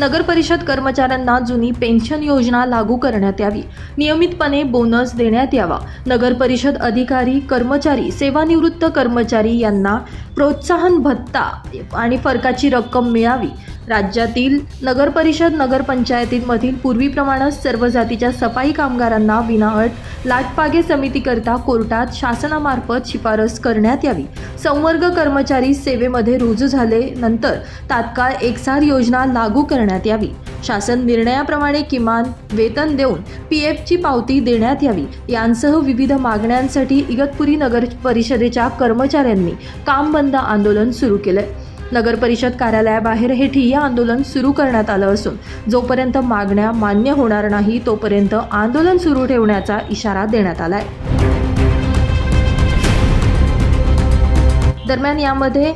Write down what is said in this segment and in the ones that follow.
नगर परिषद कर्मचाऱ्यांना जुनी पेन्शन योजना लागू करण्यात यावी. नियमितपणे बोनस देण्यात यावा. नगर परिषद अधिकारी कर्मचारी सेवानिवृत्त कर्मचारी यांना प्रोत्साहन भत्ता आणि फरकाची रक्कम मिळावी. राज्यातील नगरपरिषद नगरपंचायतींमधील पूर्वीप्रमाणेच सर्व जातीच्या सफाई कामगारांना विनाअट लाटपागे समितीकरता कोर्टात शासनामार्फत शिफारस करण्यात यावी. संवर्ग कर्मचारी सेवेमध्ये रुजू झाले नंतर तात्काळ एकसार योजना लागू करण्यात यावी. शासन निर्णयाप्रमाणे किमान वेतन देऊन पी एफची पावती देण्यात यावी. यांसह विविध मागण्यांसाठी इगतपुरी नगर परिषदेच्या कर्मचाऱ्यांनी काम बंद आंदोलन सुरू केलंय. नगर परिषद कार्यालयाबाहेर हे ठिय्या आंदोलन सुरू करण्यात आलं असून जोपर्यंत मागण्या मान्य होणार नाही तोपर्यंत आंदोलन सुरू ठेवण्याचा इशारा देण्यात आला आहे दरम्यान यामध्ये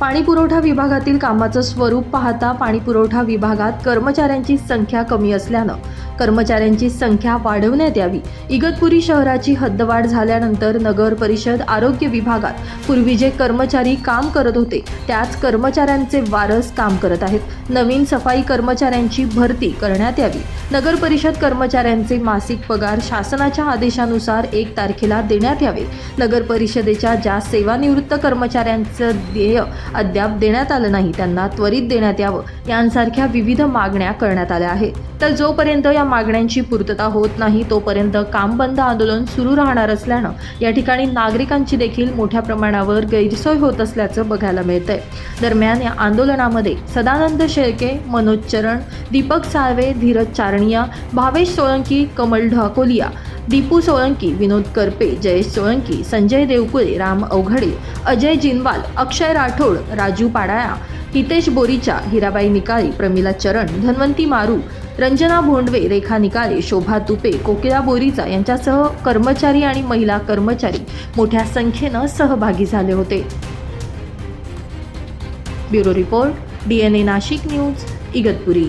पाणीपुरवठा विभागातील कामाचं स्वरूप पाहता पाणीपुरवठा विभागात कर्मचाऱ्यांची संख्या कमी असल्यानं कर्मचाऱ्यांची संख्या वाढवण्यात यावी. इगतपुरी शहराची हद्दवाढ झाल्यानंतर नगर परिषद आरोग्य विभागात पूर्वी जे कर्मचारी काम करत होते त्याच कर्मचाऱ्यांचे वारस काम करत आहेत. नवीन सफाई कर्मचाऱ्यांची भरती करण्यात यावी. नगर परिषद कर्मचाऱ्यांचे मासिक पगार शासनाच्या आदेशानुसार एक तारखेला देण्यात यावे. नगर परिषदेच्या ज्या सेवानिवृत्त कर्मचाऱ्यांचं देय अद्याप देण्यात आलं नाही त्यांना त्वरित देण्यात यावं. यांसारख्या विविध मागण्या करण्यात आल्या आहेत. तर जोपर्यंत या मागण्यांची पूर्तता होत नाही तोपर्यंत काम बंद आंदोलन सुरू राहणार असल्यानं या ठिकाणी नागरिकांची देखील मोठ्या प्रमाणावर गैरसोय होत असल्याचं बघायला मिळतंय. दरम्यान या आंदोलनामध्ये सदानंद शेळके मनोज चरण दीपक साळवे धीरज चारणिया भावेश सोळंकी कमल ढाकोलिया दीपू सोळंकी विनोद करपे जयेश सोळंकी संजय देवकुळे राम अवघडे अजय जिनवाल अक्षय राठोड राजू पाडाया हितेश बोरीचा हिराबाई निकाळी प्रमिला चरण धन्वंती मारू रंजना भोंडवे रेखा निकाले शोभा तुपे कोकिला बोरीचा यांच्यासह कर्मचारी आणि महिला कर्मचारी मोठ्या संख्येनं सहभागी झाले होते. Bureau report DNA Nashik news Igatpuri.